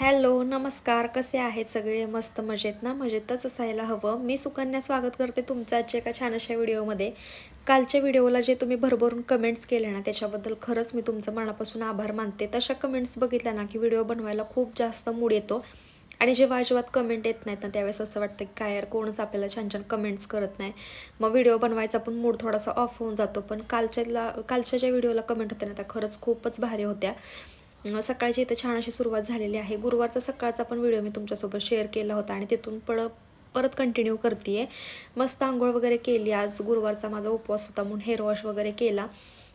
Hello नमस्कार. कसे आहेत सगळे? मस्त मजेत ना? मजेतच असायला हवं. मी सुकन्या स्वागत करते तुमचं आजच्या एका छान अशा व्हिडिओमध्ये. कालच्या व्हिडिओला जे तुम्ही भरभरून कमेंट्स केले ना त्याच्याबद्दल खरंच मी तुमचं मनापासून आभार मानते. तशा कमेंट्स बघितल्या ना की व्हिडिओ बनवायला खूप जास्त मूड येतो. आणि जेव्हा अजिबात कमेंट येत नाहीत ना त्यावेळेस असं वाटतं की काय यार कोणच आपल्याला छान छान कमेंट्स करत नाही. मग व्हिडिओ बनवायचा पण मूड थोडासा ऑफ होऊन जातो. पण कालच्याला कालच्या ज्या व्हिडिओला कमेंट होत्या ना त्या खरंच खूपच भारी होत्या. सकाळची इथं छान अशी सुरुवात झालेली आहे. गुरुवारचा सकाळचा पण व्हिडिओ मी तुमच्यासोबत शेअर केला होता आणि तिथून पड परत कंटिन्यू करते आहे मस्त आंघोळ वगैरे केली. आज गुरुवारचा माझा उपवास होता म्हणून हेअर वॉश वगैरे केला.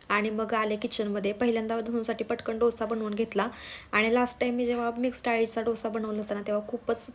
आणि मग आले किचनमध्ये पहिल्यांदा धनूसाठी पटकन डोसा बनवून घेतला. आणि लास्ट टाईम मी जेव्हा मिक्स डाळीचा डोसा बनवला होता ना तेव्हा खूपच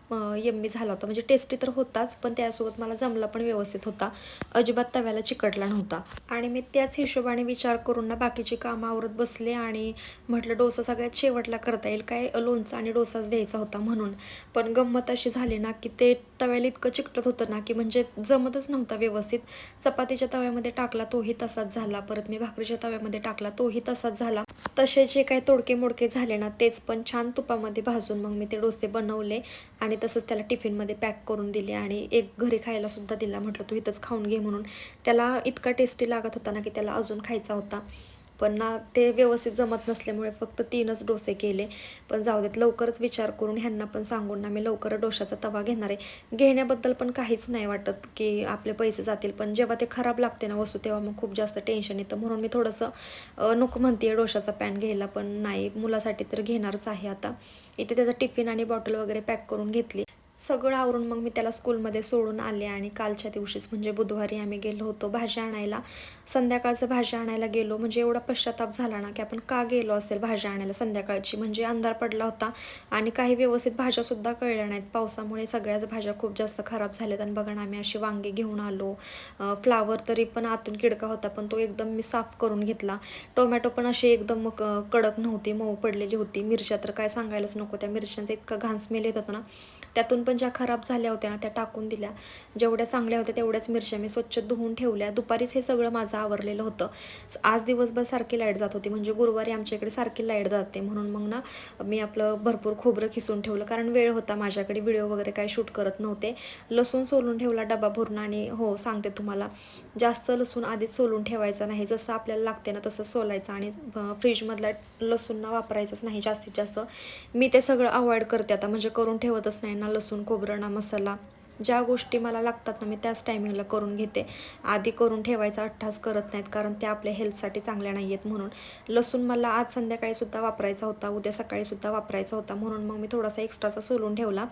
यम्मी झाला होता. म्हणजे टेस्टी तर होताच पण त्यासोबत मला जमला पण व्यवस्थित होता. अजिबात तव्याला चिकटला नव्हता. आणि मी त्याच हिशोबाने विचार करून ना बाकीची कामं आवरत बसले आणि म्हटलं डोसा सगळ्यात शेवटला करता येईल. काय लोणचा आणि डोसाच द्यायचा होता म्हणून. पण गंमत अशी झाली ना की ते तव्याला इतकं चिकटत होतं ना की म्हणजे जमतच नव्हता व्यवस्थित. चपातीच्या तव्यामध्ये टाकला तोही तसाच झाला. परत मी भाकरीच्या तव्यामध्ये टाकला तोही तसाच झाला. तसे जे काही तोडके मोडके झाले ना तेच पण छान तुपामध्ये भाजून मग मी ते डोसे बनवले आणि तसंच त्याला टिफिनमध्ये पॅक करून दिले आणि एक घरी खायला सुद्धा दिला. म्हटलं तू इथंच खाऊन घे म्हणून. त्याला इतका टेस्टी लागत होता ना की त्याला अजून खायचा होता. पण ना ते व्यवस्थित जमत नसल्यामुळे फक्त तीनच डोसे केले. पण जाऊ देत लवकरच विचार करून ह्यांना पण सांगून ना मी लवकर डोशाचा तवा घेणार आहे. घेण्याबद्दल पण काहीच नाही वाटत की आपले पैसे जातील. पण जेव्हा ते खराब लागते ना वस्तू तेव्हा मग खूप जास्त टेन्शन येतं. म्हणून मी थोडंसं अं, नको म्हणते डोशाचा पॅन घ्यायला पण नाही. मुलासाठी तर घेणारच आहे आता. इथे त्याचा टिफिन आणि बॉटल वगैरे पॅक करून घेतली. सगळं आवरून मग मी त्याला स्कूलमध्ये सोडून आले आणि कालच्या दिवशीच म्हणजे बुधवारी आम्ही गेलो होतो भाज्या आणायला. संध्याकाळचं भाज्या आणायला गेलो. म्हणजे एवढा पश्चाताप झाला ना की आपण का गेलो असेल भाज्या आणायला संध्याकाळची? म्हणजे अंधार पडला होता आणि काही व्यवस्थित भाज्यासुद्धा कळल्या नाहीत. पावसामुळे सगळ्याच भाज्या खूप जास्त खराब झाल्यात आणि बघा ना आम्ही अशी वांगे घेऊन आलो. फ्लावर तरी पण आतून किडका होता पण तो एकदम मी साफ करून घेतला. टोमॅटो पण अशी एकदम कडक नव्हती मऊ पडलेली होती. मिरच्या तर काय सांगायलाच नको. त्या मिरच्यांचा इतका घाण स्मेल येत होता ना. त्यातून पण ज्या खराब झाल्या होत्या ना त्या टाकून दिल्या. जेवढ्या चांगल्या होत्या तेवढ्याच मिरच्या मी स्वच्छ धुवून ठेवल्या. दुपारीच हे सगळं माझं आवरलेलं होतं. आज दिवसभर सारखी लाइट जात होती. म्हणजे गुरुवारी आमच्या इकडे सारखी लाइट जाते. म्हणून मग ना मी आपलं भरपूर खोबरं खिसून ठेवलं. कारण वेळ होता माझ्याकडे. व्हिडिओ वगैरे काय शूट करत नव्हते. लसूण सोलून ठेवला डबा भरून आणि हो सांगते तुम्हाला. जास्त लसूण आधीच सोलून ठेवायचा नाही. जसं आपल्याला लागते ना तसं सोलायचं. आणि फ्रीजमधला लसूण ना वापरायचंच नाही जास्तीत जास्त. मी ते सगळं अवॉइड करते आता. म्हणजे करून ठेवतच नाही ना लसूण खोबरं ना मसाला ज्या गोष्टी मला लागतात ना मी त्याच टायमिंगला करून घेते. आधी करून ठेवायचा अठ्ठास करत नाहीत कारण ते आपल्या हेल्थसाठी चांगल्या नाही आहेत म्हणून. लसूण मला आज संध्याकाळीसुद्धा वापरायचा होता उद्या सकाळीसुद्धा वापरायचा होता म्हणून मग मी थोडासा एक्स्ट्राचा सोलून ठेवला.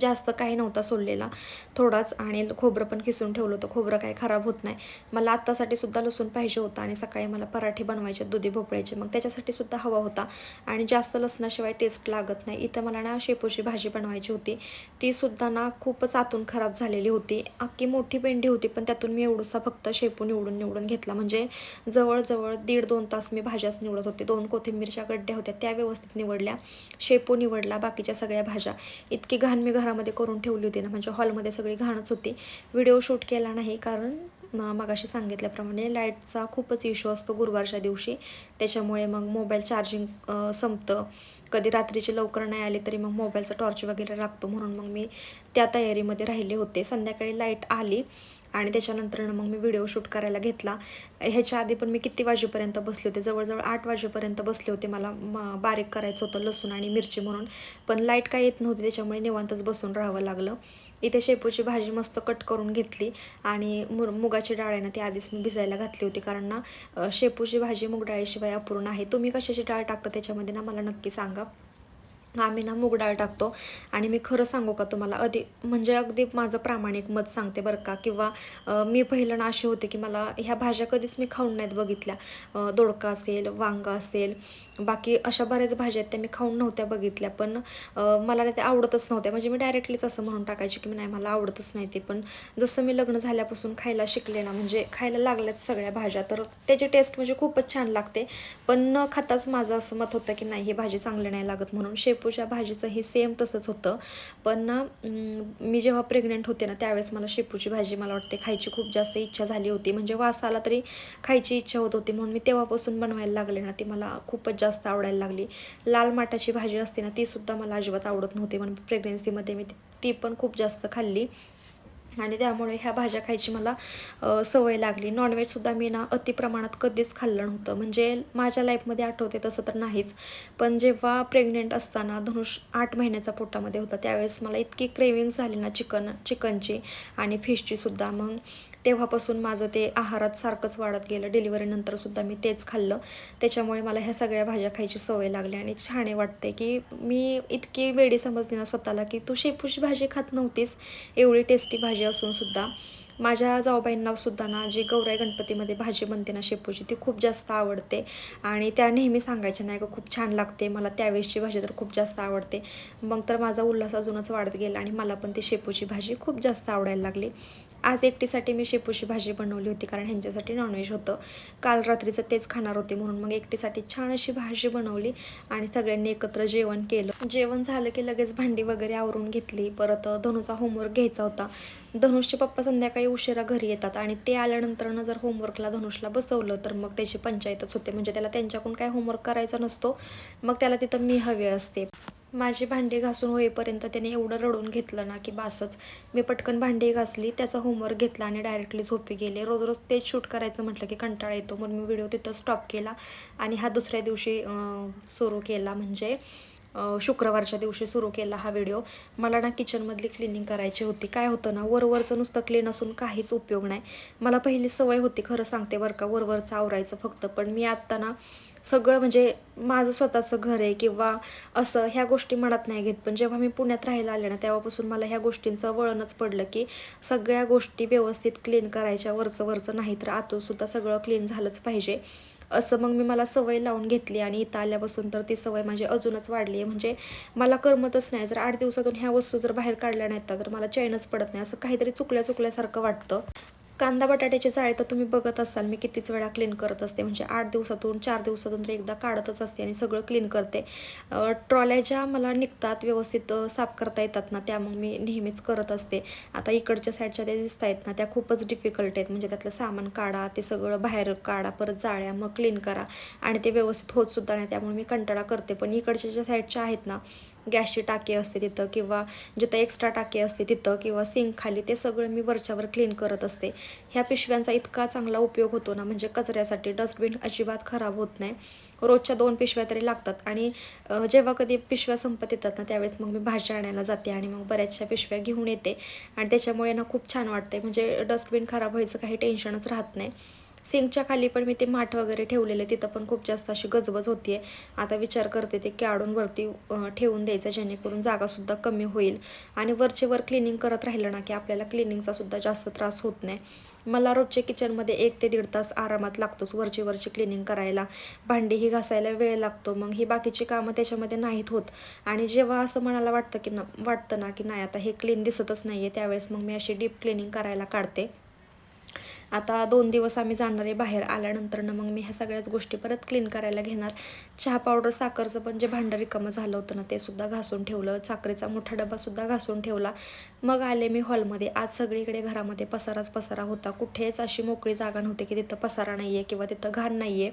जास्त काही नव्हता सोललेला थोडाच आणि खोबरं पण किसून ठेवलं होतं. खोबरं काही खराब होत नाही. मला आत्तासाठी सुद्धा लसूण पाहिजे होता आणि सकाळी मला पराठे बनवायचे दुधी भोपळ्याचे. मग त्याच्यासाठी सुद्धा हवा होता आणि जास्त लसणाशिवाय टेस्ट लागत नाही. इथं मला ना शेपूची भाजी बनवायची होती. ती सुद्धा ना खूपच आतून खराब झालेली होती. अख्खी मोठी पेंडी होती पण त्यातून मी एवढूसा फक्त शेपू निवडून निवडून घेतला. म्हणजे जवळजवळ दीड दोन तास मी भाज्याच निवडत होते. दोन कोथिंबीरच्या गड्ड्या होत्या त्या व्यवस्थित निवडल्या. शेपू निवडला बाकीच्या सगळ्या भाज्या. इतकी घाण मी घरामध्ये करून ठेवली होती ना म्हणजे हॉलमध्ये सगळी घाणच होती. व्हिडिओ शूट केला नाही कारण मगाशी सांगितल्याप्रमाणे लाईटचा खूपच इश्यू असतो गुरुवारच्या दिवशी. त्याच्यामुळे मग मोबाईल चार्जिंग संपतं. कधी रात्रीचे लवकर नाही आले तरी मग मोबाईलचा टॉर्च वगैरे लागतो म्हणून मग मी त्या तयारीमध्ये राहिले होते. संध्याकाळी लाइट आली. आणि त्याच्यानंतर मग मी व्हिडिओ शूट करायला घेतला. ह्याच्या आधी पण मी किती वाजेपर्यंत बसले होते? जवळजवळ आठ वाजेपर्यंत बसले होते मला बारीक करायचं होतं लसूण आणि मिरची म्हणून. पण लाइट काय येत नव्हती त्याच्यामुळे निवांतच बसून राहावं लागलं. इथे शेपूची भाजी मस्त कट करून घेतली आणि मु मुगाची डाळ आहे ना ती आधीच मी भिजायला घातली होती. कारण ना शेपूची भाजी मुग डाळीशिवाय अपूर्ण आहे. तुम्ही कशाची डाळ टाकता? त्याच्यामध्ये ना मला नक्की सांगा. आम्ही ना मूग डाळ टाकतो. आणि मी खरं सांगू का तुम्हाला अधी म्हणजे अगदी माझं प्रामाणिक मत सांगते बरं का किंवा मी पहिलं ना अशी होते की मला ह्या भाज्या कधीच मी खाऊन नाहीत बघितल्या. दोडका असेल वांगा असेल बाकी अशा बऱ्याच भाज्या आहेत त्या मी खाऊन नव्हत्या बघितल्या. पण मला त्या आवडतच नव्हत्या. म्हणजे मी डायरेक्टलीच असं म्हणून टाकायची की नाही मला आवडतच नाही ते. पण जसं मी लग्न झाल्यापासून खायला शिकले ना म्हणजे खायला लागल्यात सगळ्या भाज्या तर त्याची टेस्ट म्हणजे खूपच छान लागते. पण न खाताच माझं असं मत होतं की नाही ही भाजी चांगली नाही लागत म्हणून शेप शेपूच्या भाजीचं हे सेम तसंच होतं. पण ना मी जेव्हा प्रेग्नेंट होते ना त्यावेळेस मला शेपूची भाजी मला वाटते खायची खूप जास्त इच्छा झाली होती. म्हणजे वास आला तरी खायची इच्छा होत होती. म्हणून मी तेव्हापासून बनवायला लागले ना ती मला खूपच जास्त आवडायला लागली. लाल माटाची भाजी असते ना ती सुद्धा मला अजिबात आवडत नव्हती. म्हणून प्रेग्नेन्सीमध्ये मी ती पण खूप जास्त खाल्ली. आणि त्यामुळे ह्या भाज्या खायची मला सवय लागली. नॉनव्हेजसुद्धा मी ना अति प्रमाणात कधीच खाल्लं नव्हतं. म्हणजे माझ्या लाईफमध्ये आठवते तसं तर नाहीच. पण जेव्हा प्रेग्नेंट असताना धनुष आठ महिन्याचा पोटामध्ये होता त्यावेळेस मला इतकी क्रेविंग झाली ना चिकन चिकनची आणि फिशचीसुद्धा मग तेव्हापासून माझं ते आहारात सारखंच वाढत गेलं. डिलिव्हरीनंतर सुद्धा मी तेच खाल्लं. त्याच्यामुळे मला ह्या सगळ्या भाज्या खायची सवय लागली आणि छान वाटते की मी इतकी वेडी समजली ना स्वतःला की तू शेपूची भाजी खात नव्हतीस. एवढी टेस्टी भाजी असून सुद्धा. माझ्या जाऊबाईंना सुद्धा ना जी गौराई गणपतीमध्ये भाजी बनते ना शेपूची ती खूप जास्त आवडते. आणि त्या नेहमी सांगायच्या नाही का खूप छान लागते मला त्यावेळेसची भाजी तर खूप जास्त आवडते. मग तर माझा उल्हास अजूनच वाढत गेला आणि मला पण ती शेपूची भाजी खूप जास्त आवडायला लागली. आज एकटीसाठी मी शेपूची भाजी बनवली होती कारण ह्यांच्यासाठी नॉनव्हेज होतं. काल रात्रीचं तेच खाणार होते म्हणून मग एकटीसाठी छान अशी भाजी बनवली आणि सगळ्यांनी एकत्र जेवण केलं. जेवण झालं की लगेच भांडी वगैरे आवरून घेतली. परत धनुचा होमवर्क घ्यायचा होता. धनुषचे पप्पा संध्याकाळी उशिरा घरी येतात आणि ते आल्यानंतरनं जर होमवर्कला धनुषला बसवलं तर मग त्याची पंचायतच होते. म्हणजे त्याला त्यांच्याकडून काय होमवर्क करायचा नसतो मग त्याला तिथं मी हवे असते. माझी भांडी घासून होईपर्यंत त्याने एवढं रडून घेतलं ना की बासच. मी पटकन भांडी घासली त्याचा होमवर्क घेतला आणि डायरेक्टली झोपी गेले. रोज रोज तेच शूट करायचं म्हटलं की कंटाळा येतो. म्हणून मी व्हिडिओ तिथं स्टॉप केला आणि हा दुसऱ्या दिवशी सुरू केला. म्हणजे शुक्रवारच्या दिवशी सुरू केला हा व्हिडिओ. मला ना किचनमधली क्लिनिंग करायची होती. काय होतं ना वरवरचं नुसतं क्लीन असून काहीच उपयोग नाही. मला पहिली सवय होती खरं सांगते बरं का वरवरचं आवरायचं फक्त. पण मी आत्ता ना सगळं म्हणजे माझं स्वतःचं घर आहे किंवा असं ह्या गोष्टी मनात नाही घेत. पण जेव्हा मी पुण्यात राहायला आले ना तेव्हापासून मला ह्या गोष्टींचं वळणच पडलं की सगळ्या गोष्टी व्यवस्थित क्लीन करायच्या वरचं वरचं नाही तर आतूनसुद्धा सगळं क्लीन झालंच पाहिजे. असं मग मी मला सवय लावून घेतली आणि इथं आल्यापासून तर ती सवय माझी अजूनच वाढली आहे. म्हणजे मला करमतच नाही. जर आठ दिवसातून ह्या वस्तू जर बाहेर काढल्या नाहीत तर मला चैनच पडत नाही. असं काहीतरी चुकल्या चुकल्यासारखं वाटतं. कांदा बटाट्याची जाळे तर तुम्ही बघत असाल मी कितीच वेळा क्लीन करत असते. म्हणजे आठ दिवसातून चार दिवसातून तर एकदा काढतच असते आणि सगळं क्लीन करते. ट्रॉल्या ज्या मला निघतात व्यवस्थित साफ करता येतात ना त्या मग मी नेहमीच करत असते. आता इकडच्या साईडच्या त्या दिसत आहेत ना त्या खूपच डिफिकल्ट आहेत. म्हणजे त्यातलं सामान काढा ते सगळं बाहेर काढा परत जाळ्या मग क्लीन करा. आणि ते व्यवस्थित होत सुद्धा नाही त्यामुळे मी कंटाळा करते. पण इकडच्या ज्या साईडच्या आहेत ना गॅसची टाकी असते तिथं किंवा जिथं एक्स्ट्रा टाकी असते तिथं किंवा सिंक खाली ते सगळं मी वरच्यावर क्लीन करत असते. ह्या पिशव्यांचा इतका चांगला उपयोग होतो ना म्हणजे कचऱ्यासाठी डस्टबिन अजिबात खराब होत नाही. रोजच्या दोन पिशव्या तरी लागतात आणि जेव्हा कधी पिशव्या संपत येतात ना त्यावेळेस मग मी भाज्या आणायला जाते आणि मग बऱ्याचशा पिशव्या घेऊन येते. आणि त्याच्यामुळे ना खूप छान वाटते म्हणजे डस्टबिन खराब व्हायचं काही टेन्शनच राहत नाही. सिंकच्या खाली पण मी ते माठ वगैरे ठेवलेले तिथं पण खूप जास्त अशी गजबज होती आहे आता विचार करते ते काढून वरती ठेवून द्यायचं जेणेकरून जागासुद्धा कमी होईल. आणि वरचे वर क्लिनिंग करत राहिलं ना की आपल्याला क्लिनिंगचा सुद्धा जास्त त्रास होत नाही. मला रोजच्या किचनमध्ये एक ते दीड तास आरामात लागतोच वरची वरची क्लिनिंग करायला. भांडीही घासायला वेळ लागतो. मग ही बाकीची कामं त्याच्यामध्ये नाहीत होत. आणि जेव्हा असं मनाला वाटतं की ना वाटतं ना की नाही आता हे क्लीन दिसतच नाही आहे त्यावेळेस मग मी अशी डीप क्लिनिंग करायला काढते. आता दोन दिवस आम्ही जाणार आहे बाहेर आल्यानंतरनं मग मी ह्या सगळ्याच गोष्टी परत क्लीन करायला घेणार. चहा पावडर साखरचं पण जे भांडं रिकामं झालं होतं ना ते सुद्धा घासून ठेवलं. साखरेचा मोठा डबासुद्धा घासून ठेवला. मग आले मी हॉलमध्ये आज सगळीकडे घरामध्ये पसाराच पसारा होता. कुठेच अशी मोकळी जागा नव्हती की तिथं पसारा नाही आहे किंवा तिथं घाण नाही आहे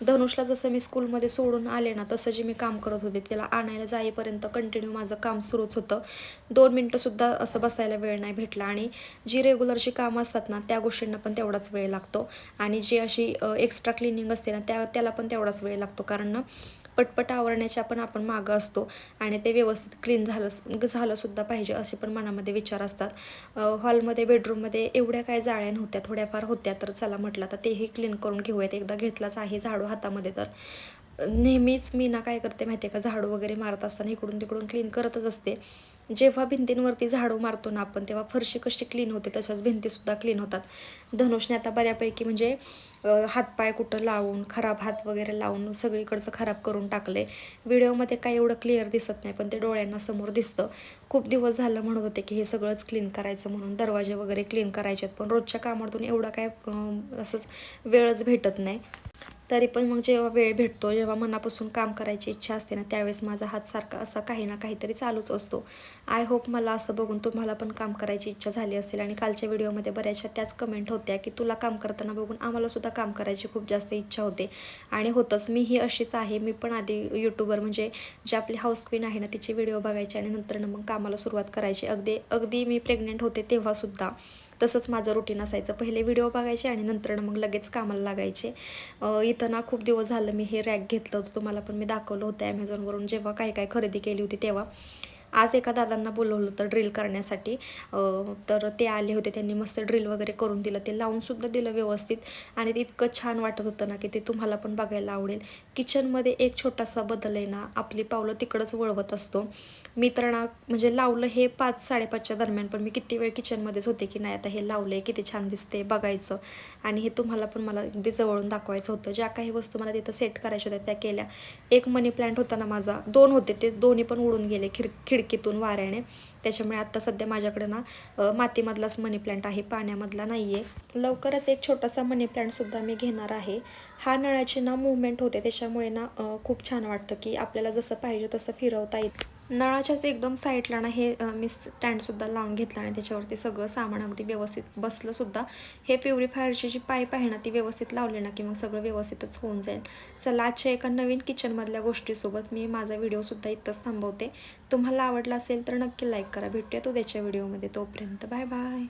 धनुषला जसं मी स्कूलमध्ये सोडून आले ना तसं जे मी काम करत होते त्याला आणायला जाईपर्यंत कंटिन्यू माझं काम सुरूच होतं. दोन मिनटंसुद्धा असं बसायला वेळ नाही भेटला आणि जी रेग्युलरची कामं असतात ना त्या गोष्टींना पण तेवढाच वेळ लागतो. आणि जी अशी एक्स्ट्रा क्लिनिंग असते ना त्या त्याला पण तेवढाच वेळ लागतो. कारण ना पटपट आवरण्याच्या पण आपण मागं असतो आणि ते व्यवस्थित क्लीन झालं झालंसुद्धा पाहिजे असे पण मनामध्ये विचार असतात. हॉलमध्ये बेडरूममध्ये एवढ्या काय जाळ्या नव्हत्या थोड्याफार होत्या तर चला म्हटलं तर तेही क्लीन करून घेऊयात. एकदा घेतलाच आहे झाडू हातामध्ये तर. नेहमीच मी ना काय करते माहिती आहे का झाडू वगैरे मारत असताना इकडून तिकडून क्लीन करतच असते. जेव्हा भिंतींवरती झाडू मारतो ना आपण तेव्हा फरशी कशी क्लीन होते तशाच भिंतीसुद्धा क्लीन होतात. धनुषने आता बऱ्यापैकी म्हणजे हातपाय कुठं लावून खराब हात वगैरे लावून सगळीकडचं खराब करून टाकले. व्हिडिओमध्ये काय एवढं क्लिअर दिसत नाही पण ते डोळ्यांना समोर दिसतं. खूप दिवस झालं म्हणत होते की हे सगळंच क्लीन करायचं म्हणून दरवाजे वगैरे क्लीन करायचे पण रोजच्या कामातून एवढा काय असंच वेळच भेटत नाही. तरी पण मग जेव्हा वेळ भेटतो जेव्हा मनापासून काम करायची इच्छा असते ना त्यावेळेस माझा हात सारखा असा काही ना काहीतरी चालूच असतो. आय होप मला असं बघून तुम्हाला पण काम करायची इच्छा झाली असेल आणि कालच्या व्हिडिओमध्ये बऱ्याचशा त्याच कमेंट होत्या की तुला काम करताना बघून आम्हालासुद्धा काम करायची खूप जास्त इच्छा होते. आणि होतंच मी ही अशीच आहे. मी पण आधी यूट्यूबर म्हणजे जी आपली हाऊस क्वीन आहे ना तिचे व्हिडिओ बघायचे आणि नंतर मग कामाला सुरुवात करायची. अगदी अगदी मी प्रेग्नेंट होते तेव्हासुद्धा. तसंच माझं रुटीन असायचं. पहिले व्हिडिओ बघायचे आणि नंतर मग लगेच कामाला लागायचे. इथं ना खूप दिवस झालं मी हे रॅक घेतलं होतं. तुम्हाला पण मी दाखवलं होतं ॲमेझॉनवरून जेव्हा काय काय खरेदी केली होती तेव्हा. आज एका दादांना बोलवलं होतं ड्रिल करण्यासाठी. तर ते आले होते त्यांनी मस्त ड्रिल वगैरे करून दिलं. ते लावूनसुद्धा दिलं व्यवस्थित. आणि ते इतकं छान वाटत होतं ना की ते तुम्हाला पण बघायला आवडेल. किचनमध्ये एक छोटासा बदल आहे ना आपली पावलं तिकडंच वळवत असतो. मी तर ना म्हणजे लावलं हे पाच साडेपाचच्या दरम्यान पण मी किती वेळ किचनमध्येच होते की नाही आता हे लावलं आहे किती छान दिसते बघायचं. आणि हे तुम्हाला पण मला अगदी जवळून दाखवायचं होतं. ज्या काही वस्तू मला तिथं सेट करायच्या होत्या त्या केल्या. एक मनी प्लांट होता ना माझा दोन होते ते दोन्ही पण उडून गेले खिड खिडकीतून वाऱ्याने. त्याच्यामुळे आत्ता सध्या माझ्याकडे ना मातीमधलाच मनी प्लांट आहे पाण्यामधला नाही आहे लवकरच एक छोटासा मनी प्लांटसुद्धा मी घेणार आहे. हा नळाची ना मुवमेंट होते त्याच्यामुळे ना खूप छान वाटतं की आपल्याला जसं पाहिजे तसं फिरवता येईल नळाच्याच एकदम साईडला ना हे मी स्टँडसुद्धा लावून घेतला आणि त्याच्यावरती सगळं सामान अगदी व्यवस्थित बसलंसुद्धा हे प्युरिफायरची जी पाईप आहे ना ती व्यवस्थित लावली ना की मग सगळं व्यवस्थितच होऊन जाईल. चला आजच्या एका नवीन किचनमधल्या गोष्टीसोबत मी माझा व्हिडिओसुद्धा इथंच थांबवते. तुम्हाला आवडला असेल तर नक्की लाईक करा. भेटूया तो त्याच्या व्हिडिओमध्ये. तोपर्यंत बाय बाय.